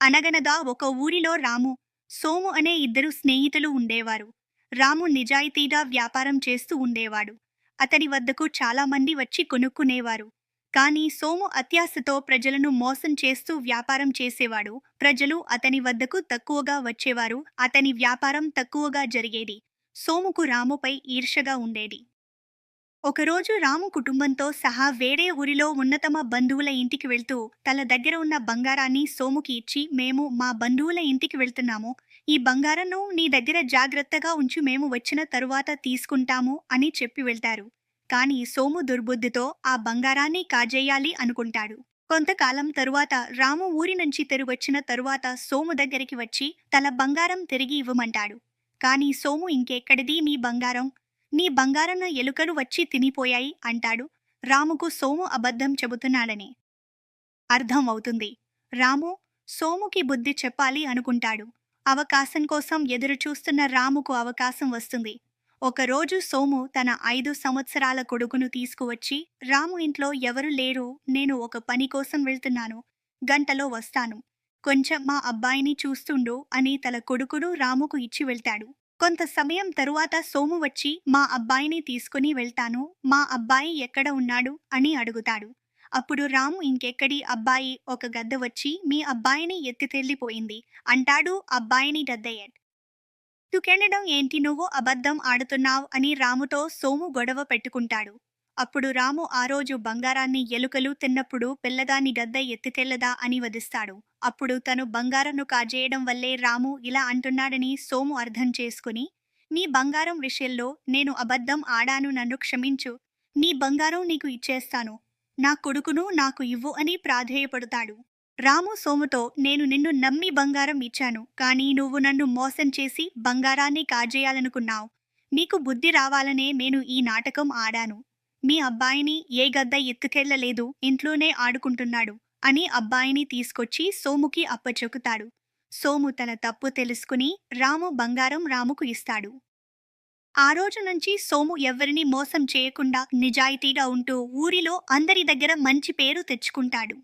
అనగనగా ఒక ఊరిలో రాము సోము అనే ఇద్దరు స్నేహితులు ఉండేవారు. రాము నిజాయితీగా వ్యాపారం చేస్తూ ఉండేవాడు. అతని వద్దకు చాలామంది వచ్చి కొనుక్కునేవారు. కానీ సోము అత్యాశతో ప్రజలను మోసం చేస్తూ వ్యాపారం చేసేవాడు. ప్రజలు అతని వద్దకు తక్కువగా వచ్చేవారు. అతని వ్యాపారం తక్కువగా జరిగేది. సోముకు రాముపై ఈర్షగా ఉండేది. ఒకరోజు రాము కుటుంబంతో సహా వేరే ఊరిలో ఉన్నతమ బంధువుల ఇంటికి వెళ్తూ తన దగ్గర ఉన్న బంగారాన్ని సోముకి ఇచ్చి మేము మా బంధువుల ఇంటికి వెళ్తున్నాము. ఈ బంగారంను నీ దగ్గర జాగ్రత్తగా ఉంచి. మేము వచ్చిన తరువాత తీసుకుంటాము అని చెప్పి వెళ్తారు. కానీ సోము దుర్బుద్ధితో ఆ బంగారాన్ని కాజేయాలి అనుకుంటాడు. కొంతకాలం తరువాత రాము ఊరి నుంచి తిరిగొచ్చిన తరువాత సోము దగ్గరికి వచ్చి తన బంగారం తిరిగి ఇవ్వమంటాడు. కానీ సోము ఇంకెక్కడిది మీ బంగారం? నీ బంగారం ఎలుకలు వచ్చి తినిపోయాయి అంటాడు. రాముకు సోము అబద్ధం చెబుతున్నాడని అర్థం అవుతుంది. రాము సోముకి బుద్ధి చెప్పాలి అనుకుంటాడు. అవకాశం కోసం ఎదురు చూస్తున్న రాముకు అవకాశం వస్తుంది. ఒకరోజు సోము తన ఐదు సంవత్సరాల కొడుకును తీసుకువచ్చి రాము ఇంట్లో ఎవరు లేరు నేను ఒక పని కోసం వెళ్తున్నాను గంటలో వస్తాను కొంచెం మా అబ్బాయిని చూస్తుండు అని తన కొడుకును రాముకు ఇచ్చి వెళ్తాడు. కొంత సమయం తరువాత సోము వచ్చి మా అబ్బాయిని తీసుకుని వెళ్తాను. మా అబ్బాయి ఎక్కడ ఉన్నాడు? అని అడుగుతాడు. అప్పుడు రాము ఇంకెక్కడి అబ్బాయి? ఒక గద్ద వచ్చి మీ అబ్బాయిని ఎత్తితెళ్ళిపోయింది అంటాడు అబ్బాయిని దద్దయ్యట్ తుకెళ్ళడం ఏంటి? నువ్వు అబద్ధం ఆడుతున్నావు? అని రాముతో సోము గొడవ పెట్టుకుంటాడు. అప్పుడు రాము ఆ రోజు బంగారాన్ని ఎలుకలు తిన్నప్పుడు పిల్లదాని గద్ద ఎత్తితెల్లదా అని వదిస్తాడు అప్పుడు తను బంగారంను కాజేయడం వల్లే రాము ఇలా అంటున్నాడని సోము అర్థం చేసుకుని నీ బంగారం విషయంలో నేను అబద్ధం ఆడాను నన్ను క్షమించు. నీ బంగారం నీకు ఇచ్చేస్తాను. నా కొడుకును నాకు ఇవ్వు అని ప్రాధేయపడతాడు. రాము సోముతో నేను నిన్ను నమ్మి బంగారం ఇచ్చాను కానీ నువ్వు నన్ను మోసం చేసి బంగారాన్ని కాజేయాలనుకున్నావు. నీకు బుద్ధి రావాలనే నేను ఈ నాటకం ఆడాను. మీ అబ్బాయిని ఏ గద్ద ఎత్తుకెళ్ళలేదు ఇంట్లోనే ఆడుకుంటున్నాడు. అని అబ్బాయిని తీసుకొచ్చి సోముకి అప్పచెక్కుతాడు సోము తన తప్పు తెలుసుకుని రాము బంగారం రాముకు ఇస్తాడు. ఆ రోజు నుంచి సోము ఎవరిని మోసం చేయకుండా నిజాయితీగా ఉంటూ ఊరిలో అందరి దగ్గర మంచి పేరు తెచ్చుకుంటాడు.